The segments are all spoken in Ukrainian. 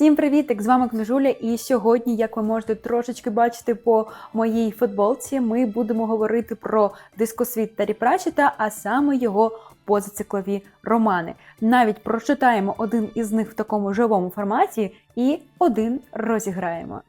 Всім привіт! З вами Книжуля. І сьогодні, як ви можете трошечки бачити по моїй футболці, ми будемо говорити про дискосвіт Тарі Прачета, а саме його позациклові романи. Навіть прочитаємо один із них в такому живому форматі і один розіграємо.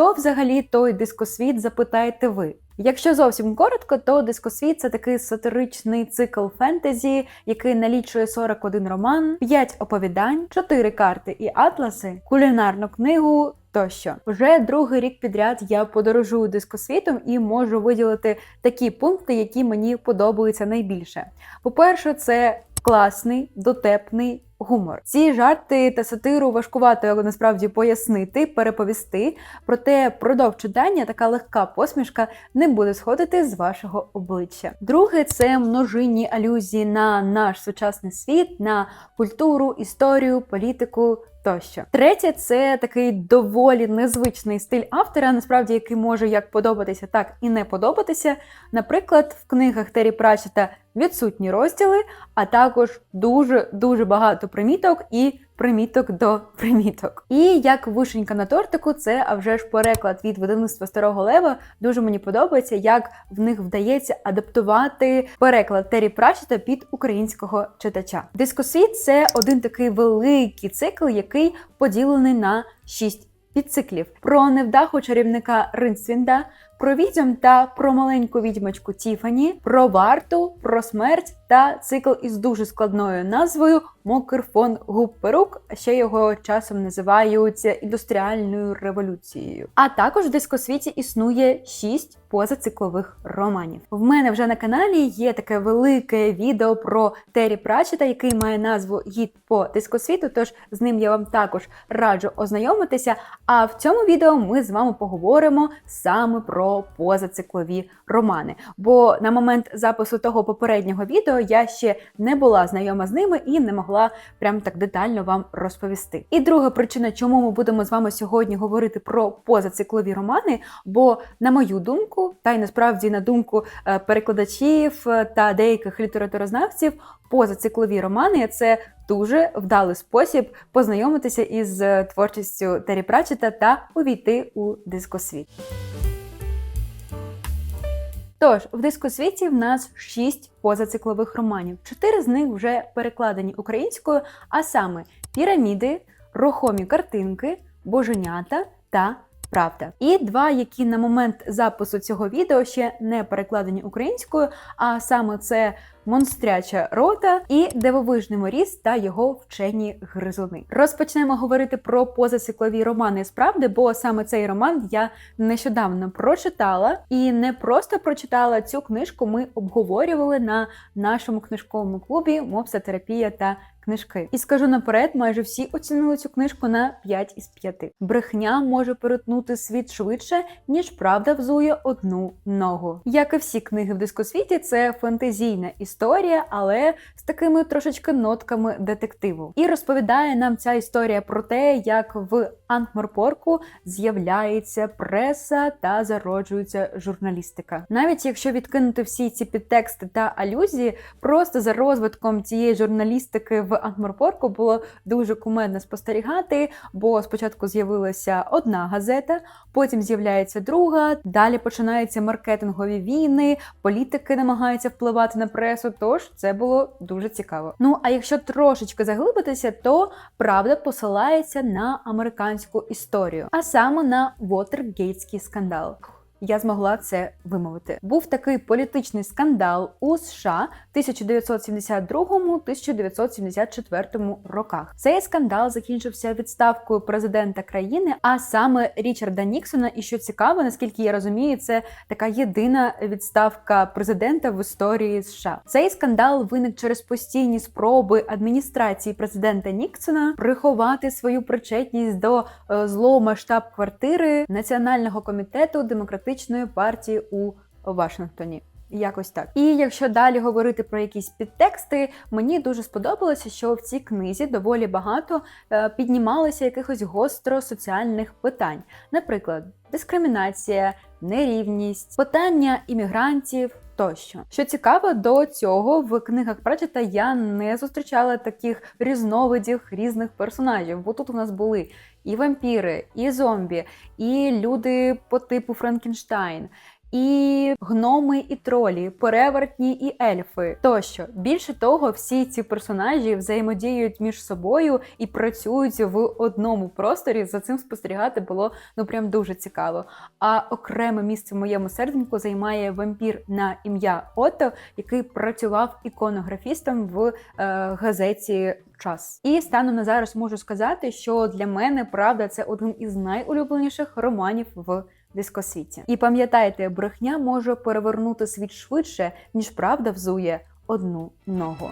Що взагалі той дискосвіт, запитаєте ви? Якщо зовсім коротко, то дискосвіт це такий сатиричний цикл фентезі, який налічує 41 роман, 5 оповідань, 4 карти і атласи, кулінарну книгу. Тощо вже другий рік підряд я подорожую дискосвітом і можу виділити такі пункти, які мені подобаються найбільше. По-перше, це класний, дотепний гумор. Ці жарти та сатиру важкувато насправді пояснити, переповісти. Проте продовж читання така легка посмішка не буде сходити з вашого обличчя. Друге, це множинні алюзії на наш сучасний світ, на культуру, історію, політику. Тощо, третє, це такий доволі незвичний стиль автора, насправді який може як подобатися, так і не подобатися. Наприклад, в книгах Террі Прачета відсутні розділи, а також дуже дуже багато приміток і приміток до приміток. І як вишенька на тортику, це а вже ж переклад від видавництва старого лева. Дуже мені подобається, як в них вдається адаптувати переклад Террі Пратчета під українського читача. Дискосвіт це один такий великий цикл, який поділений на шість підциклів про невдаху чарівника Ринсвінда, про відьом та про маленьку відьмочку Тіфані, про варту, про смерть та цикл із дуже складною назвою Мокер фон Гупперук, ще його часом називають індустріальною революцією. А також в дискосвіті існує шість позациклових романів. В мене вже на каналі є таке велике відео про Террі Пратчета, який має назву Гід по дискосвіту. Тож з ним я вам також раджу ознайомитися. А в цьому відео ми з вами поговоримо саме про позациклові романи. Бо на момент запису того попереднього відео я ще не була знайома з ними і не могла прям так детально вам розповісти. І друга причина, чому ми будемо з вами сьогодні говорити про позациклові романи, бо, на мою думку, та й насправді на думку е, перекладачів е, та деяких літературознавців, позациклові романи це дуже вдалий спосіб познайомитися із е, творчістю Террі Пратчета та увійти у дискосвіт. Тож, в дискосвіті в нас шість позациклових романів. Чотири з них вже перекладені українською, а саме піраміди, рухомі картинки, боженята та правда. І два, які на момент запису цього відео ще не перекладені українською, а саме це монстряча рота і дивовижний моріз та його вчені гризуни. Розпочнемо говорити про позациклові романи справди, бо саме цей роман я нещодавно прочитала і не просто прочитала цю книжку. Ми обговорювали на нашому книжковому клубі Мопсотерапія та книжки. І скажу наперед, майже всі оцінили цю книжку на 5 із 5. Брехня може перетнути світ швидше, ніж правда взує одну ногу. Як і всі книги в дискосвіті, це фантазійна історія, але з такими трошечки нотками детективу. І розповідає нам ця історія про те, як в Анкморпорку з'являється преса та зароджується журналістика. Навіть якщо відкинути всі ці підтексти та алюзії, просто за розвитком цієї журналістики в Анкморпорку було дуже кумедно спостерігати, бо спочатку з'явилася одна газета, потім з'являється друга, далі починаються маркетингові війни, політики намагаються впливати на пресу. Тож це було дуже цікаво. Ну а якщо трошечки заглибитися, то правда посилається на американську історію, а саме на Вотергейтський скандал. Я змогла це вимовити. Був такий політичний скандал у США 1972-1974 роках. Цей скандал закінчився відставкою президента країни, а саме Річарда Ніксона. І що цікаво, наскільки я розумію, це така єдина відставка президента в історії США. Цей скандал виник через постійні спроби адміністрації президента Ніксона приховати свою причетність до е, злому штаб-квартири Національного комітету демократичної партії у Вашингтоні. Якось так. І якщо далі говорити про якісь підтексти, мені дуже сподобалося, що в цій книзі доволі багато е, піднімалося якихось гостро соціальних питань, наприклад, дискримінація, нерівність, питання іммігрантів. Тощо, що цікаво, до цього в книгах Пратчета я не зустрічала таких різновидів різних персонажів, бо тут у нас були і вампіри, і зомбі, і люди по типу Франкенштайн, і гноми, і тролі, перевертні і ельфи. Тощо, більше того, всі ці персонажі взаємодіють між собою і працюють в одному просторі. За цим спостерігати було ну прям дуже цікаво. А окреме місце в моєму серденьку займає вампір на ім'я Ото, який працював іконографістом в е, газеті. Час і станом на зараз можу сказати, що для мене правда це один із найулюбленіших романів в дискосвіті. І пам'ятайте, брехня може перевернути світ швидше, ніж правда взує одну ногу.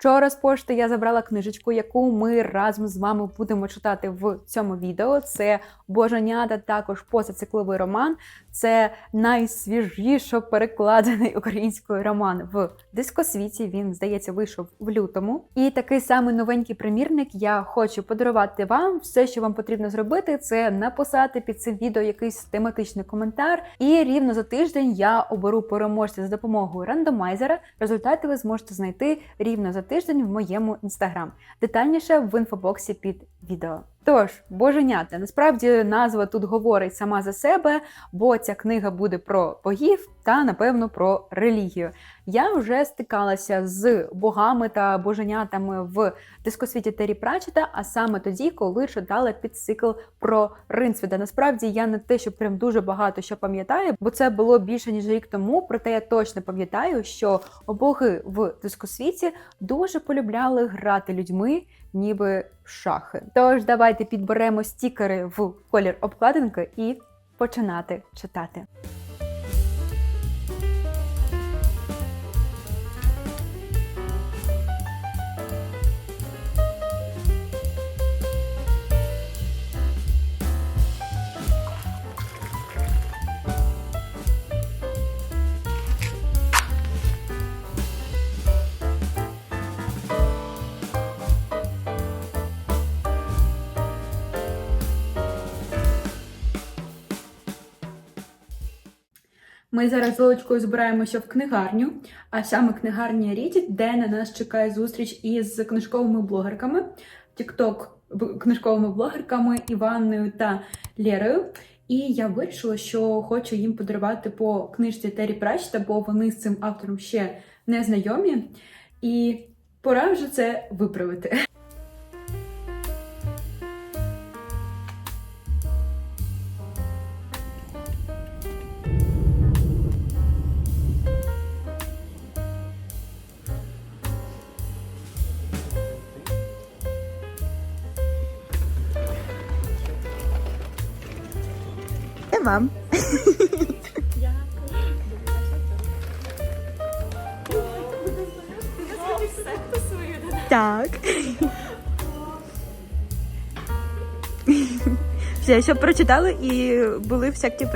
Вчора з пошти я забрала книжечку, яку ми разом з вами будемо читати в цьому відео. Це Боженята, також позацикловий роман. Це найсвіжіше перекладений українською роман в дискосвіті. Він, здається, вийшов в лютому. І такий самий новенький примірник я хочу подарувати вам. Все, що вам потрібно зробити, це написати під цим відео якийсь тематичний коментар. І рівно за тиждень я оберу переможця за допомогою рандомайзера. Результати ви зможете знайти рівно за тиждень в моєму інстаграм. Детальніше в інфобоксі під відео. Тож, боженята, насправді назва тут говорить сама за себе, бо ця книга буде про богів та, напевно, про релігію. Я вже стикалася з богами та боженятами в дискосвіті Террі Пратчета, а саме тоді, коли читала підцикл про Ринцвіда. Насправді я не те, що прям дуже багато що пам'ятаю, бо це було більше ніж рік тому. Проте я точно пам'ятаю, що боги в дискосвіті дуже полюбляли грати людьми, ніби шахи. Тож давайте підберемо стікери в колір обкладинки і починати читати. Ми зараз з Олечкою збираємося в книгарню, а саме книгарня Рідіт, де на нас чекає зустріч із книжковими блогерками, тікток книжковими блогерками Іванною та Лєрою. І я вирішила, що хочу їм подарувати по книжці Террі Пратчета, бо вони з цим автором ще не знайомі. І пора вже це виправити. Вам. Так. Все, щоб прочитали і були в секті.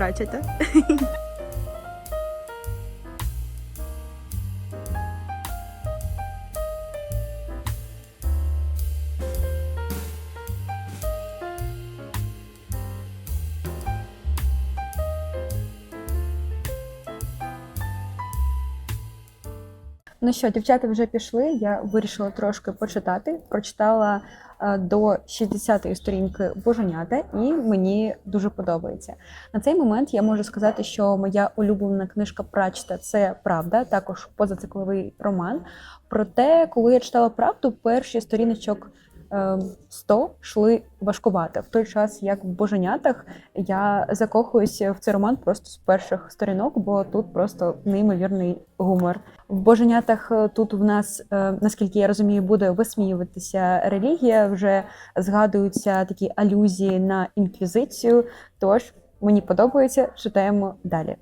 Ну що, дівчата вже пішли. Я вирішила трошки почитати. Прочитала е, до 60-ї сторінки Боженята, і мені дуже подобається. На цей момент я можу сказати, що моя улюблена книжка Прачта це правда, також позацикловий роман. Проте, коли я читала правду, перші сторіночок. Е, 100 йшли важкувато. В той час, як в боженятах, я закохуюся в цей роман просто з перших сторінок, бо тут просто неймовірний гумор. В боженятах е, тут в нас, е, наскільки я розумію, буде висміюватися релігія. Вже згадуються такі алюзії на інквізицію. Тож мені подобається, читаємо далі.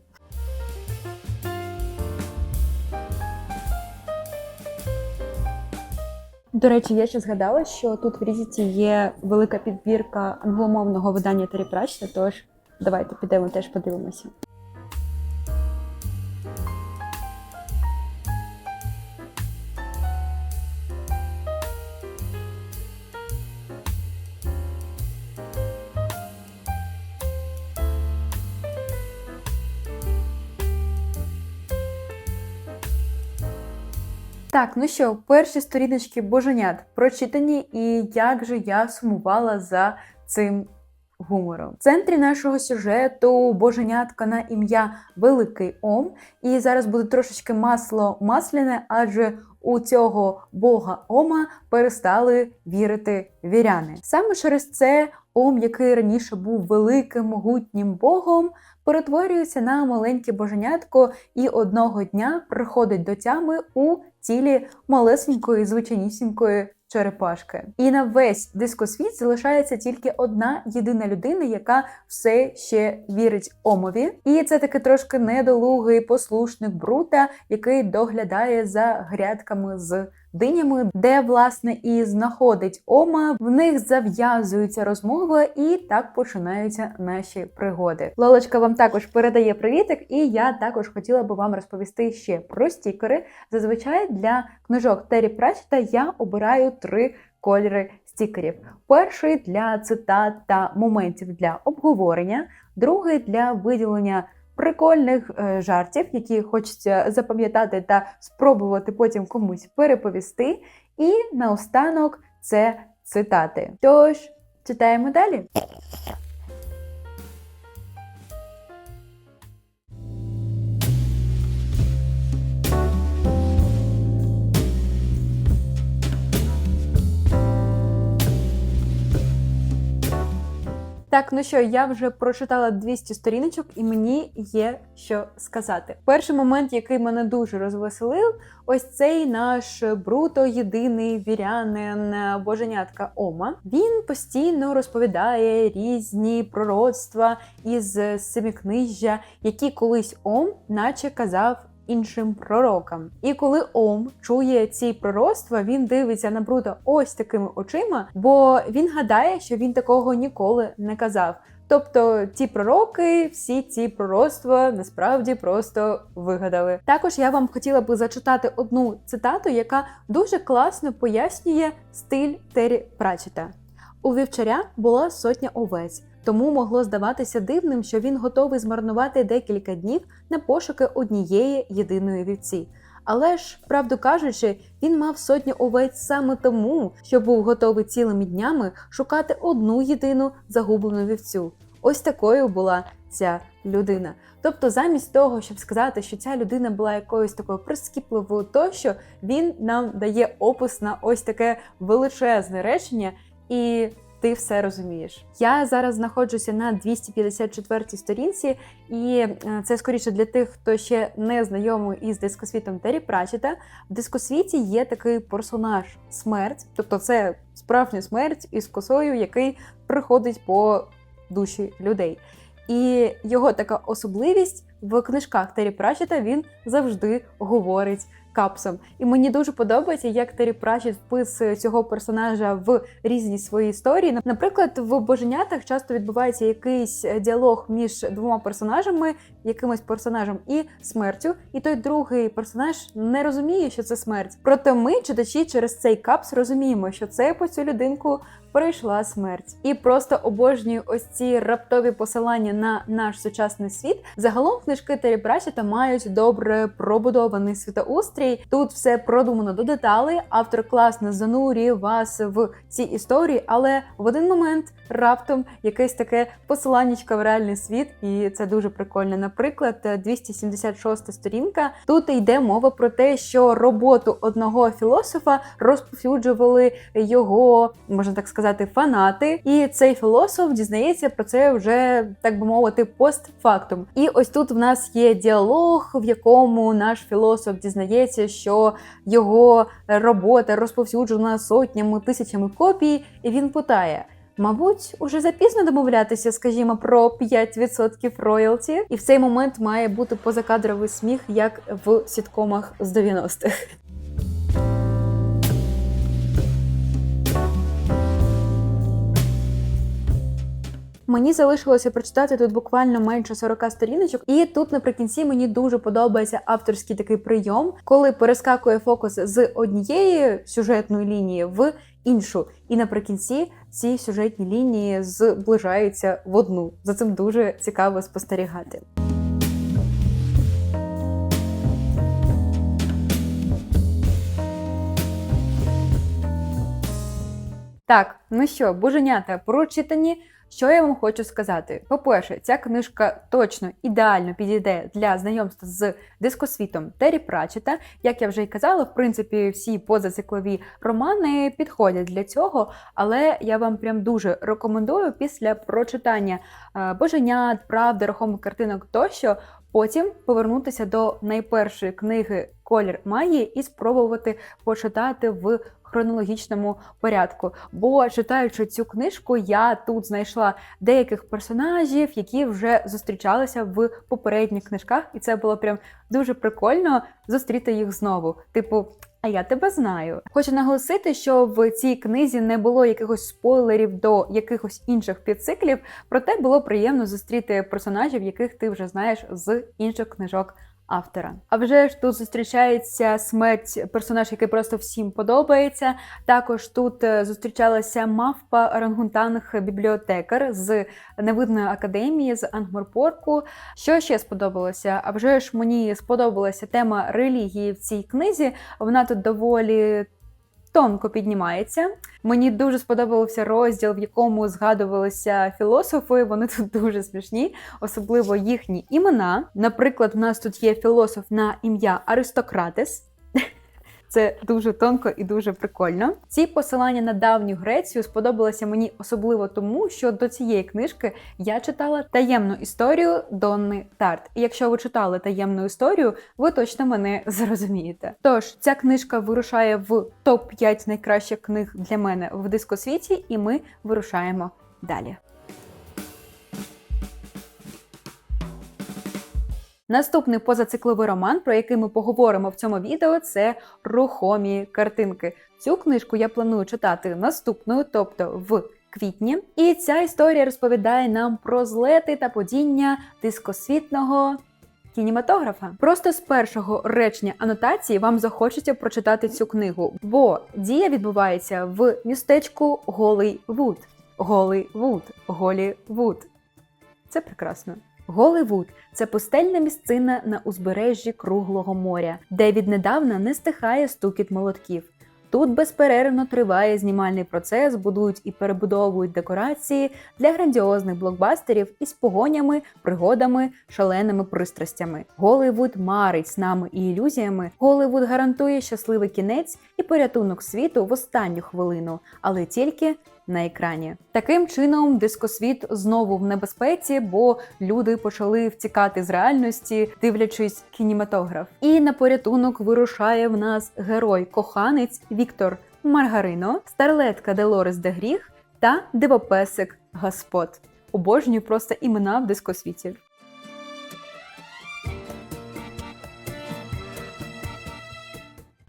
До речі, я ще згадала, що тут в Різіті є велика підбірка англомовного видання Террі Пратчета, тож давайте підемо теж подивимося. Так, ну що, перші сторіночки боженят прочитані, і як же я сумувала за цим гумором. В центрі нашого сюжету боженятка на ім'я Великий Ом. І зараз буде трошечки масло масляне, адже у цього бога Ома перестали вірити віряни. Саме через це Ом, який раніше був великим могутнім богом, перетворюється на маленьке боженятко і одного дня приходить до тями у тілі малесенької, звичайнісінької черепашки. І на весь дискосвіт залишається тільки одна єдина людина, яка все ще вірить Омові. І це таки трошки недолугий послушник Брута, який доглядає за грядками з динями, де власне і знаходить Ома. В них зав'язується розмова, і так починаються наші пригоди. Лолочка вам також передає привітик, і я також хотіла би вам розповісти ще про стікери. Зазвичай для книжок Террі Пратчета я обираю три кольори стікерів: перший для цитат та моментів для обговорення, другий для виділення. Прикольних е, жартів, які хочеться запам'ятати та спробувати потім комусь переповісти. І наостанок це цитати. Тож, читаємо далі. Так, ну що, я вже прочитала 200 сторіночок, і мені є що сказати. Перший момент, який мене дуже розвеселив, ось цей наш бруто єдиний вірянин боженятка Ома. Він постійно розповідає різні пророцтва із семикнижжя, які колись Ом, наче казав іншим пророкам. І коли Ом чує ці пророцтва, він дивиться на Брута ось такими очима, бо він гадає, що він такого ніколи не казав. Тобто ті пророки, всі ці пророцтва насправді просто вигадали. Також я вам хотіла би зачитати одну цитату, яка дуже класно пояснює стиль Террі Пратчета. У вівчаря була сотня овець, тому могло здаватися дивним, що він готовий змарнувати декілька днів на пошуки однієї єдиної вівці. Але ж, правду кажучи, він мав сотню овець саме тому, що був готовий цілими днями шукати одну єдину загублену вівцю. Ось такою була ця людина. Тобто, замість того, щоб сказати, що ця людина була якоюсь такою прискіпливою, тощо він нам дає опис на ось таке величезне речення, і ти все розумієш. Я зараз знаходжуся на 254-й сторінці, і е, це скоріше для тих, хто ще не знайомий із дискосвітом Террі Пратчета. В дискосвіті є такий персонаж смерть, тобто це справжня смерть із косою, який приходить по душі людей. І його така особливість в книжках Террі Пратчета він завжди говорить капсом. І мені дуже подобається, як Террі Пратчет вписує цього персонажа в різні свої історії. Наприклад, в боженятах часто відбувається якийсь діалог між двома персонажами, якимось персонажем і смертю. І той другий персонаж не розуміє, що це смерть. Проте ми, читачі, через цей капс розуміємо, що це по цю людинку прийшла смерть. І просто обожнюю ось ці раптові посилання на наш сучасний світ. Загалом книжки Террі Пратчета мають добре пробудований світоустрій. Тут все продумано до деталей. Автор класно занурює вас в ці історії, але в один момент раптом якесь таке посиланнячко в реальний світ, і це дуже прикольно. Наприклад, 276 сторінка. Тут йде мова про те, що роботу одного філософа розповсюджували його, можна так сказати, фанати. І цей філософ дізнається про це вже так би мовити, постфактум. І ось тут в нас є діалог, в якому наш філософ дізнається, що його робота розповсюджена сотнями тисячами копій, і він питає. Мабуть, уже запізно домовлятися, скажімо, про 5% роялті, і в цей момент має бути позакадровий сміх, як в сіткомах з 90-х. Мені залишилося прочитати тут буквально менше 40 сторіночок, і тут наприкінці мені дуже подобається авторський такий прийом, коли перескакує фокус з однієї сюжетної лінії в іншу. І наприкінці ці сюжетні лінії зближаються в одну. За цим дуже цікаво спостерігати. Так, ну що, боженята прочитані. Що я вам хочу сказати? По-перше, ця книжка точно ідеально підійде для знайомства з дискосвітом Террі Пратчета. Як я вже й казала, в принципі, всі позациклові романи підходять для цього, але я вам прям дуже рекомендую після прочитання е, боженят, правди, рахомих картинок тощо. Потім повернутися до найпершої книги Колір магії і спробувати почитати в хронологічному порядку. Бо читаючи цю книжку, я тут знайшла деяких персонажів, які вже зустрічалися в попередніх книжках, і це було прям дуже прикольно зустріти їх знову. Типу. А я тебе знаю. Хочу наголосити, що в цій книзі не було якихось спойлерів до якихось інших підциклів, проте було приємно зустріти персонажів, яких ти вже знаєш з інших книжок автора. А вже ж тут зустрічається смерть персонаж, який просто всім подобається. Також тут е, зустрічалася мавпа Рангунтанг бібліотекар з невидної академії з Ангморпорку. Що ще сподобалося? А вже ж мені сподобалася тема релігії в цій книзі. Вона тут доволі. Тонко піднімається. Мені дуже сподобався розділ, в якому згадувалися філософи. Вони тут дуже смішні, особливо їхні імена. Наприклад, в нас тут є філософ на ім'я Аристократес. Це дуже тонко і дуже прикольно. Ці посилання на давню Грецію сподобалися мені особливо тому, що до цієї книжки я читала таємну історію Донни Тарт. І якщо ви читали таємну історію, ви точно мене зрозумієте. Тож ця книжка вирушає в топ 5 найкращих книг для мене в дискосвіті, і ми вирушаємо далі. Наступний позацикловий роман, про який ми поговоримо в цьому відео, це рухомі картинки. Цю книжку я планую читати наступною, тобто в квітні. І ця історія розповідає нам про злети та падіння дискосвітного. Кінематографа просто з першого речення анотації вам захочеться прочитати цю книгу, бо дія відбувається в містечку Голий Вуд. Голий Вуд, Голі Вуд. Це прекрасно. Голливуд це пустельна місцина на узбережжі круглого моря, де віднедавна не стихає стукіт молотків. Тут безперервно триває знімальний процес, будують і перебудовують декорації для грандіозних блокбастерів із погонями, пригодами, шаленими пристрастями. Голливуд марить снами і ілюзіями. Голливуд гарантує щасливий кінець і порятунок світу в останню хвилину, але тільки на екрані. Таким чином, дискосвіт знову в небезпеці, бо люди почали втікати з реальності, дивлячись кінематограф. І на порятунок вирушає в нас герой-коханець Віктор Маргарино, старлетка Делорес де Гріх та дивопесик Господ. Обожнюю просто імена в дискосвіті.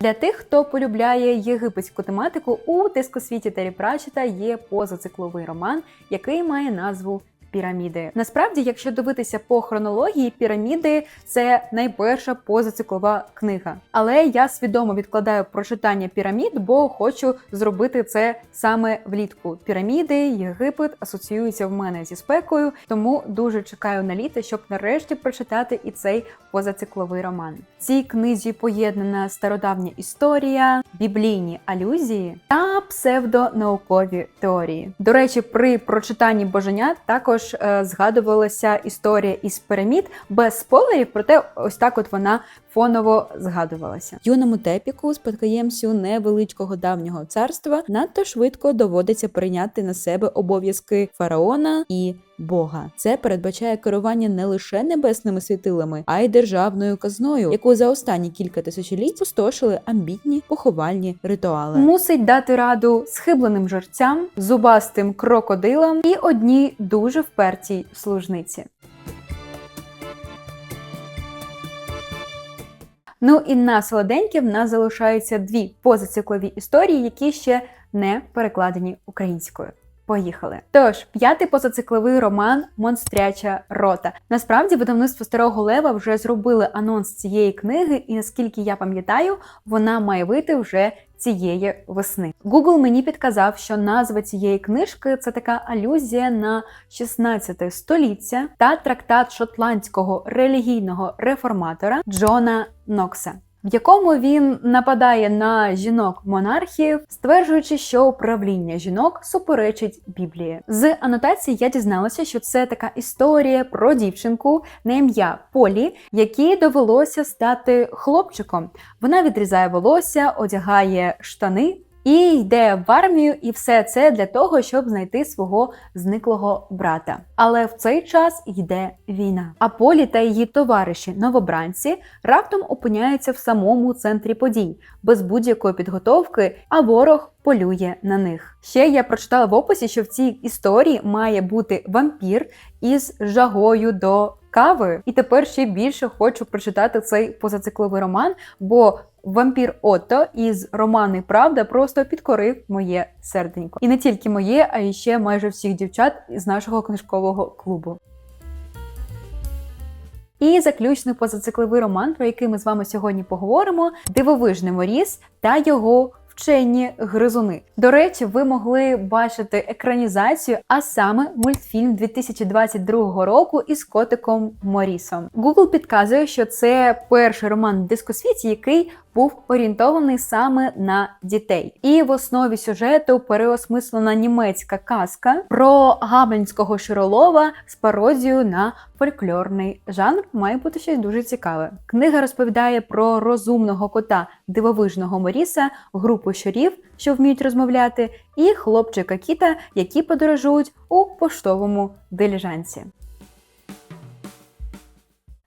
Для тих, хто полюбляє єгипетську тематику, у дискосвіті Террі Пратчета є позацикловий роман, який має назву Піраміди. Насправді, якщо дивитися по хронології, піраміди це найперша позациклова книга. Але я свідомо відкладаю прочитання пірамід, бо хочу зробити це саме влітку. Піраміди, Єгипет асоціюються в мене зі спекою, тому дуже чекаю на літо, щоб нарешті прочитати і цей позацикловий роман. В цій книзі поєднана стародавня історія, біблійні алюзії та псевдонаукові теорії. До речі, при прочитанні боженят також е, згадувалася історія із пірамід без спойлерів, проте ось так от вона фоново згадувалася. Юному тепіку, спадкоємцю невеличкого давнього царства, надто швидко доводиться прийняти на себе обов'язки фараона і Бога. Це передбачає керування не лише небесними світилами, а й державною казною, яку за останні кілька тисячоліть пустошили амбітні поховальні ритуали. Мусить дати раду схибленим жерцям, зубастим крокодилам і одній дуже впертій служниці. Ну і на солоденьке в нас залишаються дві позациклові історії, які ще не перекладені українською. Поїхали. Тож, п'ятий позацикловий роман Монстряча рота. Насправді, видавництво старого лева вже зробили анонс цієї книги, і наскільки я пам'ятаю, вона має вийти вже цієї весни. Google мені підказав, що назва цієї книжки це така алюзія на 16 століття та трактат шотландського релігійного реформатора Джона Нокса. В якому він нападає на жінок-монархів, стверджуючи, що управління жінок суперечить Біблії. З анотації я дізналася, що це така історія про дівчинку на ім'я Полі, якій довелося стати хлопчиком. Вона відрізає волосся, одягає штани. І йде в армію, і все це для того, щоб знайти свого зниклого брата. Але в цей час йде війна. А Полі та її товариші новобранці раптом опиняються в самому центрі подій, без будь-якої підготовки, а ворог полює на них. Ще я прочитала в описі, що в цій історії має бути вампір із жагою до кави. І тепер ще більше хочу прочитати цей позацикловий роман, бо вампір Отто із романи Правда просто підкорив моє серденько. І не тільки моє, а й ще майже всіх дівчат з нашого книжкового клубу. І заключний позацикловий роман, про який ми з вами сьогодні поговоримо: Дивовижний Моріс та його вчені гризуни. До речі, ви могли бачити екранізацію, а саме мультфільм 2022 року із котиком Морісом. Google підказує, що це перший роман в дискосвіті, який був орієнтований саме на дітей. І в основі сюжету переосмислена німецька казка про габленського широлова з пародією на фольклорний жанр. Має бути щось дуже цікаве. Книга розповідає про розумного кота дивовижного Моріса, групу щурів, що вміють розмовляти, і хлопчика кіта, які подорожують у поштовому диліжанці.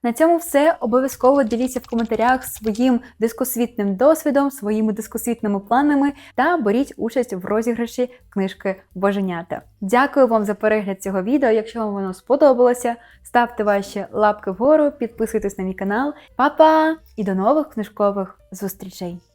На цьому все. Обов'язково діліться в коментарях своїм дискосвітним досвідом, своїми дискосвітними планами та беріть участь в розіграші книжки Боженята. Дякую вам за перегляд цього відео. Якщо вам воно сподобалося, ставте ваші лапки вгору, підписуйтесь на мій канал. Па-па! І до нових книжкових зустрічей!